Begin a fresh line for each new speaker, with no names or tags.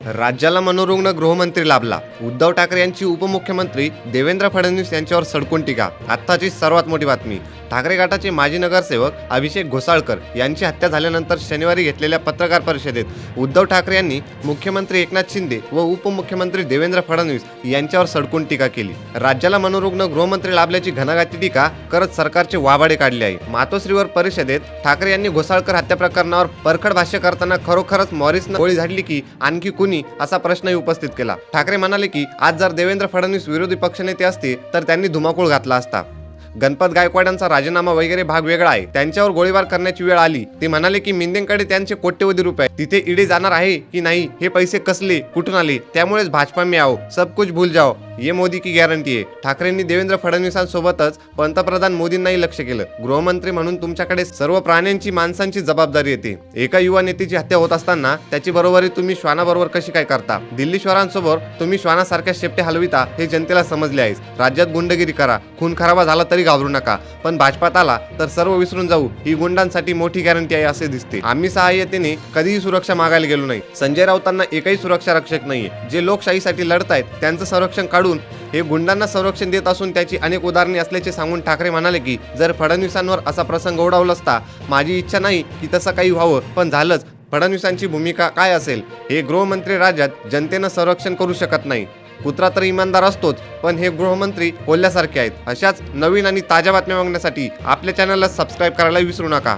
राज्याला मनोरुग्ण गृहमंत्री लाभला. उद्धव ठाकरे यांची उपमुख्यमंत्री देवेंद्र फडणवीस यांच्यावर सडकून टीका. आत्ताची सर्वात मोठी बातमी. ठाकरे गटाचे माजी नगरसेवक अभिषेक घोसाळकर यांची हत्या झाल्यानंतर शनिवारी घेतलेल्या पत्रकार परिषदेत उद्धव ठाकरे यांनी मुख्यमंत्री एकनाथ शिंदे व उपमुख्यमंत्री देवेंद्र फडणवीस यांच्यावर सडकून टीका केली. राज्याला मनोरुग्ण गृहमंत्री लाभल्याची घणाघाती टीका करत सरकारचे वाभाडे काढले आहे. मातोश्रीवर परिषदेत ठाकरे यांनी घोसाळकर हत्या प्रकरणावर परखड भाष्य करताना खरोखरच मॉरिसनं गोळी झाडली की आणखी कुणी असा प्रश्नही उपस्थित केला. ठाकरे म्हणाले की आज जर देवेंद्र फडणवीस विरोधी पक्षनेते असते तर त्यांनी धुमाकूळ घातला असता. गणपत गायकवाडांचा राजीनामा वगैरे भाग वेगळा आहे. त्यांच्यावर गोळीबार करण्याची वेळ आली. ते म्हणाले की मिंदेंकडे त्यांचे कोट्यवधी रुपये तिथे ईडी जाणार आहे की नाही हे पैसे कसले कुठून आले? त्यामुळेच भाजपा मी आओ सब कुछ भूल जाओ. ये मोदी की गॅरंटी आहे. ठाकरेंनी देवेंद्र फडणवीसांसोबतच पंतप्रधान मोदींनाही लक्ष केलं. गृहमंत्री म्हणून तुमच्याकडे सर्व प्राण्यांची माणसांची जबाबदारी येते. एका युवा नेत्याची हत्या होत असताना त्याची बरोबरी तुम्ही श्वानाबरोबर कशी काय करता? दिल्ली शहरांसोबत तुम्ही श्वानासारख्या शेपटे हलविता हे जनतेला समजले आहे. राज्यात गुंडगिरी करा. खून खराबा झाला तरी घाबरू नका. पण भाजपात आला तर सर्व विसरून जाऊ. ही गुंडांसाठी मोठी गॅरंटी आहे असे दिसते. आम्ही सहाय्यतेने कधीही सुरक्षा मागायला गेलो नाही. संजय राऊतांना एकही सुरक्षा रक्षक नाहीये. जे लोकशाहीसाठी लढतायत त्यांचं संरक्षण काढून हे गुंडांना संरक्षण देत असून त्याची अनेक उदाहरणे असल्याचे सांगून ठाकरे म्हणाले की जर फडणवीसांवर असा प्रसंग ओढावला असता माझी इच्छा नाही की तसं काही व्हावं. पण झालंच. फडणवीसांची भूमिका काय असेल? हे गृहमंत्री राज्यात जनतेनं संरक्षण करू शकत नाही. कुत्रा तर इमानदार असतोच पण हे गृहमंत्री कोल्ह्यासारखे आहेत. अशाच नवीन आणि ताज्या बातम्या बघण्यासाठी आपल्या चॅनलला सबस्क्राईब करायला विसरू नका.